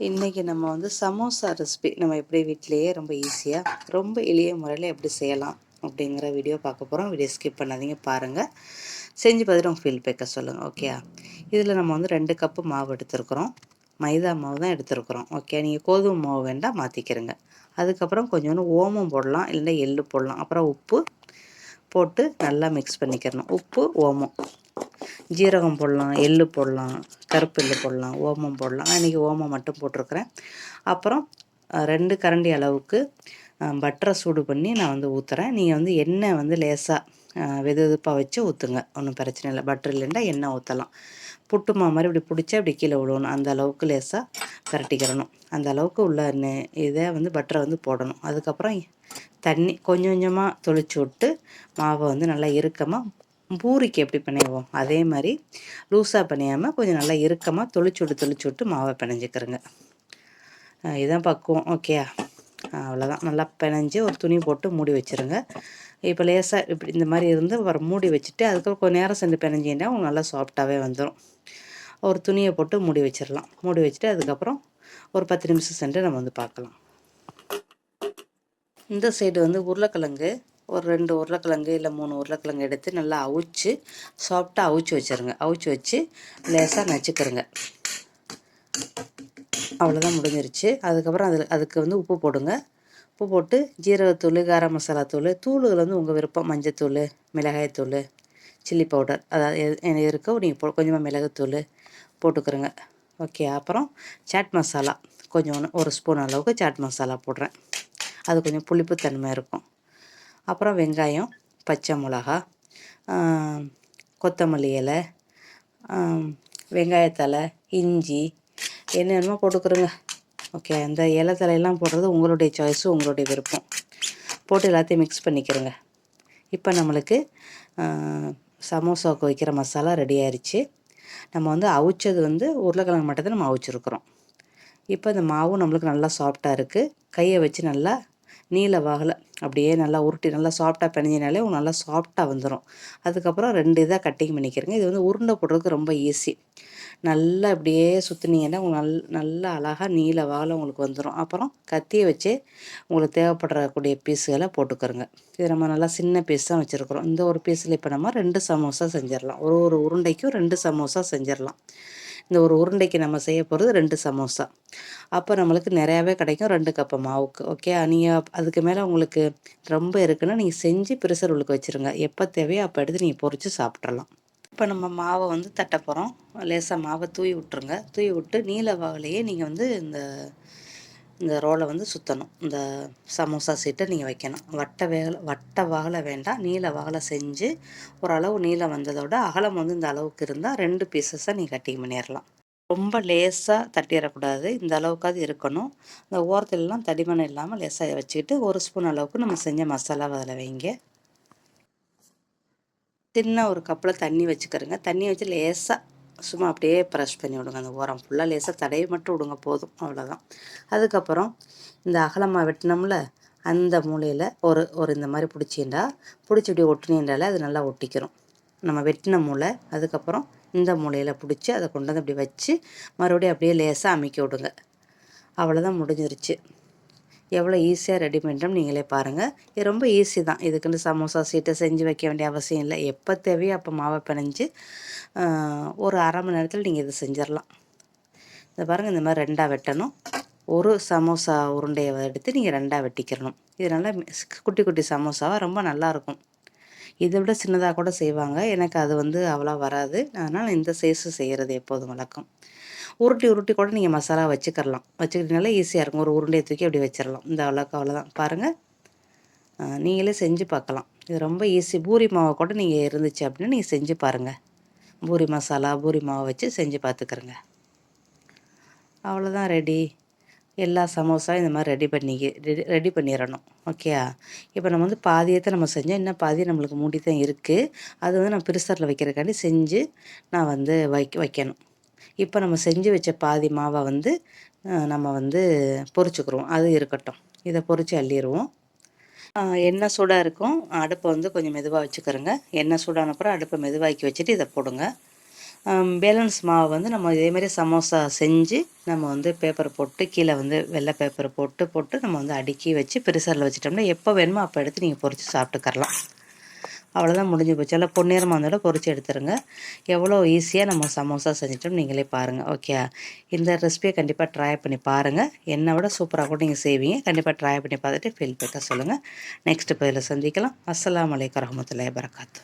இன்றைக்கி நம்ம வந்து சமோசா ரெசிபி நம்ம எப்படி வீட்டிலேயே ரொம்ப ஈஸியாக ரொம்ப எளிய முறையில் எப்படி செய்யலாம் அப்படிங்கிற வீடியோ பார்க்க போகிறோம் வீடியோ ஸ்கிப் பண்ணாதீங்க பாருங்கள் செஞ்சு பார்த்துட்டு உங்கள் ஃபீல் பேக்க சொல்லுங்கள் ஓகே இதில் நம்ம வந்து ரெண்டு கப்பு மாவு எடுத்துருக்குறோம். மைதா மாவு தான் எடுத்துருக்குறோம் ஓகே நீங்கள் கோதுமை மாவு வேண்டாம் மாற்றிக்கிறங்க அதுக்கப்புறம் கொஞ்சோண்டு ஓமம் போடலாம் இல்லைன்னா எள்ளு போடலாம். அப்புறம் உப்பு போட்டு நல்லா மிக்ஸ் பண்ணிக்கிறணும். உப்பு ஓமம். ஜீரகம் போடலாம் எள்ளு போடலாம் கருப்பு எள்ளு போடலாம் ஓமம் போடலாம். இன்றைக்கி ஓமம் மட்டும் போட்டிருக்கிறேன். அப்புறம் ரெண்டு கரண்டி அளவுக்கு பட்டரை சூடு பண்ணி நான் வந்து ஊற்றுறேன் நீங்கள் வந்து எண்ணெய் வந்து லேசாக வெது வெதுப்பாக வச்சு ஊற்றுங்க ஒன்றும் பிரச்சனை இல்லை. பட்டர் இல்லைன்னா எண்ணெய் ஊற்றலாம் புட்டுமா மாதிரி இப்படி பிடிச்சா இப்படி கீழே விடணும் அந்த அளவுக்கு லேசாக பரட்டிக்கிறணும் அந்த அளவுக்கு உள்ள இதை வந்து பட்டரை வந்து போடணும். அதுக்கப்புறம் தண்ணி கொஞ்சம் கொஞ்சமாக தொளிச்சு விட்டு மாவை வந்து நல்லா இறுக்கமாக பூரிக்கு எப்படி பிணைவோம்? அதே மாதிரி லூஸாக பிணையாமல் கொஞ்சம் நல்லா இறுக்கமாக தொளிச்சு விட்டு தொளிச்சு விட்டு மாவை பிணைஞ்சிக்கிறேங்க. இதுதான் பக்குவம். ஓகே அவ்வளோதான் நல்லா பிணைஞ்சு ஒரு துணி போட்டு மூடி வச்சுருங்க. இப்போ லேசாக இப்படி இந்த மாதிரி இருந்து வர மூடி வச்சுட்டு அதுக்கப்புறம் கொஞ்சம் நேரம் சென்று பிணைஞ்சிங்கன்னா உங்களுக்கு நல்லா சாஃப்டாகவே வந்துடும் ஒரு துணியை போட்டு மூடி வச்சிடலாம் மூடி வச்சுட்டு அதுக்கப்புறம் ஒரு பத்து நிமிஷம் சென்று நம்ம வந்து பார்க்கலாம். இந்த சைடு வந்து உருளைக்கிழங்கு ஒரு ரெண்டு உருளைக்கிழங்கு இல்லை மூணு உருளைக்கிழங்கு எடுத்து நல்லா அவிச்சு சாஃப்டாக அவிச்சு வச்சுருங்க. அவிச்சு வச்சு லேசாக நச்சுக்கிறங்க அவ்வளோதான் முடிஞ்சிருச்சு. அதுக்கப்புறம் அதில் அதுக்கு வந்து உப்பு போடுங்க. உப்பு போட்டு ஜீரகத்தூள் காரம் மசாலா தூள் தூளுகள் வந்து உங்கள் விருப்பம் மஞ்சத்தூள் மிளகாய்த்தூள் சில்லி பவுடர் அதாவது இருக்கோ நீங்கள் போ கொஞ்சமாக மிளகுத்தூள் போட்டுக்கிறோங்க ஓகே அப்புறம் சாட் மசாலா கொஞ்சம் ஒரு ஸ்பூன் அளவுக்கு சாட் மசாலா போடுறேன். அது கொஞ்சம் புளிப்புத்தன்மை இருக்கும். அப்புறம் வெங்காயம் பச்சை மிளகா கொத்தமல்லி இலை வெங்காயத்தலை இஞ்சி என்னென்னமோ போட்டுக்கிறோங்க. ஓகே அந்த இலை தலையெல்லாம் போடுறது உங்களுடைய சாய்ஸு உங்களுடைய விருப்பம். போட்டு எல்லாத்தையும் மிக்ஸ் பண்ணிக்கிறோங்க. இப்போ நம்மளுக்கு சமோசாவுக்கு வைக்கிற மசாலா ரெடி ஆயிடுச்சு நம்ம வந்து அவிச்சது வந்து உருளைக்கிழங்கு மட்டும் நம்ம அவிச்சிருக்கிறோம். இப்போ இந்த மாவும் நம்மளுக்கு நல்லா சாஃப்டாக இருக்குது கையை வச்சு நல்லா நீல வாகலை அப்படியே நல்லா உருட்டி நல்லா சாஃப்டாக பிணைஞ்சினாலே நல்லா சாஃப்டாக வந்துடும் அதுக்கப்புறம் ரெண்டு இதாக கட்டிங் பண்ணிக்கிறேங்க. இது வந்து உருண்டை போடுறதுக்கு ரொம்ப ஈஸி நல்லா அப்படியே சுற்றுனீங்கன்னா உங்களுக்கு நல் நல்லா அழகாக நீல வாகலை உங்களுக்கு வந்துடும் அப்புறம் கத்தியை வச்சு உங்களுக்கு தேவைப்படக்கூடிய பீஸுகளை போட்டுக்கிறோங்க இது நம்ம நல்லா சின்ன பீஸ் தான் வச்சுருக்குறோம். இந்த ஒரு பீஸில் இப்போ நம்ம ரெண்டு சமோசா செஞ்சிடலாம். ஒரு ஒரு உருண்டைக்கும் ரெண்டு சமோசா செஞ்சிடலாம். இந்த ஒரு உருண்டைக்கு நம்ம செய்ய போகிறது ரெண்டு சமோசா. அப்போ நம்மளுக்கு நிறையாவே கிடைக்கும் ரெண்டு கப்பு மாவுக்கு. ஓகே நீங்கள் அதுக்கு மேலே உங்களுக்கு ரொம்ப இருக்குன்னா நீங்கள் செஞ்சு ப்ரெஷர் உள்ளுக்கு வச்சுருங்க. எப்போ தேவையோ அப்போ எடுத்து நீங்கள் பொறிச்சு சாப்பிட்றலாம் இப்போ நம்ம மாவை வந்து தட்ட போகிறோம் லேசாக மாவை தூவி விட்ருங்க தூவி விட்டு நீல வாகலையே நீங்கள் வந்து இந்த இந்த ரோலை வந்து சுற்றணும் இந்த சமோசா சீட்டை நீங்கள் வைக்கணும். வட்ட வேகலை வட்ட வாகலை வேண்டாம். நீல வாகலை செஞ்சு ஓரளவு நீளம் வந்ததோட அகலம் வந்து இந்த அளவுக்கு இருந்தால் ரெண்டு பீசஸை நீங்கள் கட்டிங் பண்ணிடலாம் ரொம்ப லேசாக தட்டிடக்கூடாது இந்த அளவுக்காவது இருக்கணும். இந்த ஓரத்துலலாம் தடிமணம் இல்லாமல் லேசாக வச்சுக்கிட்டு ஒரு ஸ்பூன் அளவுக்கு நம்ம செஞ்ச மசாலாவை அதில் வைங்க. சின்ன ஒரு கப்பில் தண்ணி வச்சுக்கிறோங்க. தண்ணி வச்சு லேசாக சும்மா அப்படியே ப்ரெஷ் பண்ணி விடுங்க. அந்த ஓரம் ஃபுல்லாக லேசாக தடையை மட்டும் விடுங்க போதும். அவ்வளோதான் அதுக்கப்புறம் இந்த அகலமாக வெட்டினோம்ல அந்த மூலையில் ஒரு ஒரு இந்த மாதிரி பிடிச்சிண்டா பிடிச்சி இப்படி ஒட்டினீன்றால அது நல்லா ஒட்டிக்கிறோம் நம்ம வெட்டின மூளை அதுக்கப்புறம் இந்த மூலையில் பிடிச்சி அதை கொண்டு வந்து அப்படி வச்சு மறுபடியும் அப்படியே லேசாக அமைக்க விடுங்க. அவ்வளோதான் முடிஞ்சிருச்சு. எவ்வளோ ஈஸியாக ரெடி பண்ணுறோம் நீங்களே பாருங்கள் இது ரொம்ப ஈஸி தான். இதுக்குன்னு சமோசா சீட்டை செஞ்சு வைக்க வேண்டிய அவசியம் இல்லை. எப்போ தேவையோ அப்போ மாவை பிணைஞ்சு ஒரு அரை மணி நேரத்தில் நீங்கள் இது செஞ்சிடலாம். இந்த பாருங்கள் இந்த மாதிரி ரெண்டாக வெட்டணும். ஒரு சமோசா உருண்டையை எடுத்து நீங்கள் ரெண்டாக வெட்டிக்கிறணும். இதனால் குட்டி குட்டி சமோசாவாக ரொம்ப நல்லாயிருக்கும் இதை விட சின்னதாக கூட செய்வாங்க. எனக்கு அது வந்து அவ்வளோ வராது. அதனால் இந்த சைஸு செய்கிறது எப்போதும் வழக்கம். உருட்டி உருட்டி கூட நீங்கள் மசாலா வச்சுக்கிறலாம். வச்சுக்கிட்டனால ஈஸியாக இருக்கும். ஒரு உருண்டையை தூக்கி அப்படி வச்சிடலாம் இந்த அளவுக்கு அவ்வளோதான் பாருங்கள் நீங்களே செஞ்சு பார்க்கலாம். இது ரொம்ப ஈஸி பூரி மாவை கூட நீங்கள் இருந்துச்சு அப்படின்னா நீங்கள் செஞ்சு பாருங்கள் பூரி மசாலா பூரி மாவை வச்சு செஞ்சு பார்த்துக்கிறங்க. அவ்வளோதான் ரெடி எல்லா சமோசா இந்த மாதிரி ரெடி பண்ணி ரெடி ரெடி பண்ணிடணும் ஓகே இப்போ நம்ம வந்து பாதியத்தை நம்ம செஞ்சோம். இன்னும் பாதி நம்மளுக்கு மூடி தான் இருக்குது அது வந்து நான் பிரிசரில் வைக்கிறக்காண்டி செஞ்சு நான் வந்து வைக்க வைக்கணும். இப்போ நம்ம செஞ்சு வச்ச பாதி மாவை வந்து நம்ம வந்து பொறிச்சுக்கிறோம். அது இருக்கட்டும். இதை பொறிச்சு அள்ளிடுவோம் எண்ணெய் சூடாக இருக்கும். அடுப்பை வந்து கொஞ்சம் மெதுவாக வச்சுக்கிறோங்க. எண்ணெய் சூடான அப்புறம் அடுப்பை மெதுவாக்கி வச்சுட்டு இதை போடுங்க. பேலன்ஸ் மாவை வந்து நம்ம இதேமாரி சமோசா செஞ்சு நம்ம வந்து பேப்பர் போட்டு கீழே வந்து வெள்ளை பேப்பர் போட்டு போட்டு நம்ம வந்து அடுக்கி வச்சு பெருசாரில் வச்சுட்டோம்னா எப்போ வேணுமோ அப்போ எடுத்து நீங்கள் பொறிச்சு சாப்பிட்டுக்கரலாம் அவ்வளோதான் முடிஞ்சு போச்சு. எல்லாம் பொன்னிறமாக இருந்தாலும் பொறிச்சு எடுத்துருங்க. எவ்வளோ ஈஸியாக நம்ம சமோசா செஞ்சிட்டோம் நீங்களே பாருங்கள் ஓகே இந்த ரெசிபியை கண்டிப்பாக ட்ரை பண்ணி பாருங்கள் என்னை விட சூப்பராக கூட நீங்கள் செய்வீங்க. கண்டிப்பாக ட்ரை பண்ணி பார்த்துட்டு ஃபீல் பேக்க சொல்லுங்கள் நெக்ஸ்ட் பதில் சந்திக்கலாம். அஸ்லாம் வலைக்கம் வரமத்துல வரகாத்து